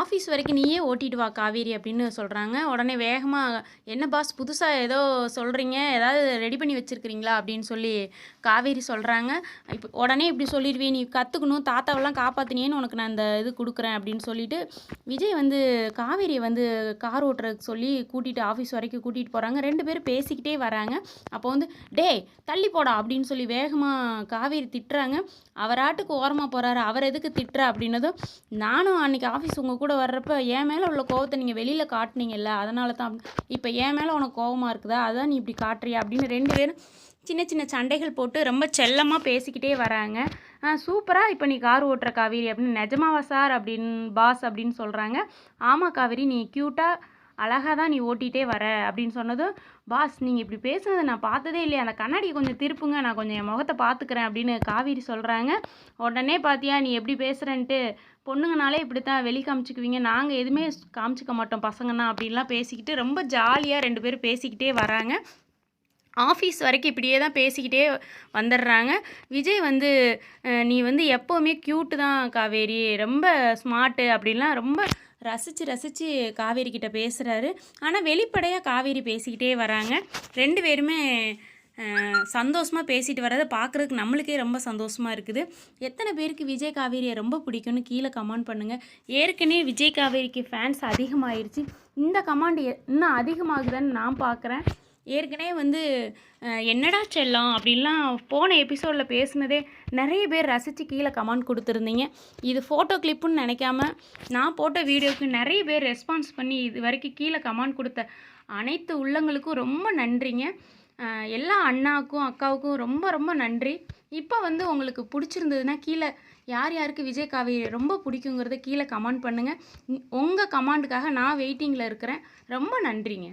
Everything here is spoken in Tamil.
ஆஃபீஸ் வரைக்கும் நீயே ஓட்டிட்டு வா காவேரி அப்படின்னு சொல்கிறாங்க உடனே வேகமாக என்ன பாஸ் புதுசாக ஏதோ சொல்கிறீங்க ஏதாவது ரெடி பண்ணி வச்சுருக்கிறீங்களா? அப்படின்னு சொல்லி காவேரி சொல்கிறாங்க இப்போ உடனே இப்படி சொல்லிடுவேன் நீ கற்றுக்கணும் தாத்தாவெல்லாம் காப்பாற்றினேன்னு உனக்கு நான் இந்த இது கொடுக்குறேன் அப்படின்னு சொல்லிட்டு விஜய் வந்து காவேரியை வந்து கார் ஓட்டுறதுக்கு சொல்லி கூட்டிகிட்டு ஆஃபீஸ் வரைக்கும் கூட்டிகிட்டு போகிறாங்க ரெண்டு பேரும் பேசிக்கிட்டே வராங்க. அப்போ வந்து டேய் தள்ளி போடா அப்படின்னு சொல்லி வேகமாக காவேரி திட்டுறாங்க. அவராட்டுக்கு ஓரமாக போகிறாரு அவர் எதுக்கு திட்டுற? அப்படின்னதும் நானும் அன்றைக்கி ஆஃபீஸ் உங்கள் கூட வர்றப்ப என் மேலே உள்ள கோவத்தை நீங்கள் வெளியில் காட்டினீங்கல்ல அதனால தான் இப்போ என் மேலே உனக்கு கோவமாக இருக்குதா? அதான் நீ இப்படி காட்டுறியா? அப்படின்னு ரெண்டு பேரும் சின்ன சின்ன சண்டைகள் போட்டு ரொம்ப செல்லமாக பேசிக்கிட்டே வராங்க. சூப்பராக இப்போ நீ கார் ஓட்டுற காவேரி அப்படின்னு நிஜமாவா சார்? அப்படின்னு பாஸ் அப்படின்னு சொல்கிறாங்க ஆமாம் காவேரி நீ க்யூட்டாக அழகாக தான் நீ ஓட்டிகிட்டே வர அப்படின்னு சொன்னதும் பாஸ் நீங்கள் இப்படி பேசுனதை நான் பார்த்ததே இல்லையா. அந்த கண்ணாடியை கொஞ்சம் திருப்புங்க. நான் கொஞ்சம் என் முகத்தை பார்த்துக்கிறேன் அப்படின்னு காவேரி சொல்கிறாங்க உடனே பார்த்தியா நீ எப்படி பேசுகிறேன்ட்டு பொண்ணுங்கனாலே இப்படி தான் வெளி காமிச்சிக்குவீங்க. நாங்கள் எதுவுமே காமிச்சிக்க மாட்டோம் பசங்கன்னா அப்படின்லாம் பேசிக்கிட்டு ரொம்ப ஜாலியாக ரெண்டு பேரும் பேசிக்கிட்டே வராங்க. ஆஃபீஸ் வரைக்கும் இப்படியே தான் பேசிக்கிட்டே வந்துடுறாங்க. விஜய் வந்து நீ வந்து எப்போவுமே க்யூட்டு தான் காவேரி ரொம்ப ஸ்மார்ட்டு அப்படின்லாம் ரொம்ப ரசித்து ரசித்து காவேரி கிட்ட பேசுகிறாரு ஆனால் வெளிப்படையாக காவேரி பேசிக்கிட்டே வராங்க. ரெண்டு பேருமே சந்தோஷமாக பேசிட்டு வர்றதை பார்க்குறதுக்கு நம்மளுக்கே ரொம்ப சந்தோஷமாக இருக்குது. எத்தனை பேருக்கு விஜய் காவேரியை ரொம்ப பிடிக்கும்னு கீழே கமெண்ட் பண்ணுங்கள் ஏற்கனவே விஜய் காவேரிக்கு ஃபேன்ஸ் அதிகமாகிருச்சு இந்த கமாண்ட் இன்னும் அதிகமாகுதுன்னு நான் பார்க்குறேன் ஏற்கனவே வந்து என்னடா செல்லம் அப்படின்லாம் போன எபிசோடில் பேசினதே நிறைய பேர் ரசித்து கீழே கமெண்ட் கொடுத்துருந்தீங்க. இது ஃபோட்டோ கிளிப்புன்னு நினைக்காம நான் போட்ட வீடியோவுக்கு நிறைய பேர் ரெஸ்பான்ஸ் பண்ணி இது வரைக்கும் கீழே கமெண்ட் கொடுத்த அனைத்து உள்ளங்களுக்கும் ரொம்ப நன்றிங்க. எல்லா அண்ணாவுக்கும் அக்காவுக்கும் ரொம்ப ரொம்ப நன்றி. இப்போ வந்து உங்களுக்கு பிடிச்சிருந்ததுன்னா கீழே யார் யாருக்கு விஜய் காவிரி ரொம்ப பிடிக்குங்கிறத கீழே கமெண்ட் பண்ணுங்கள் உங்கள் கமெண்ட்டுக்காக நான் வெயிட்டிங்கில் இருக்கிறேன். ரொம்ப நன்றிங்க.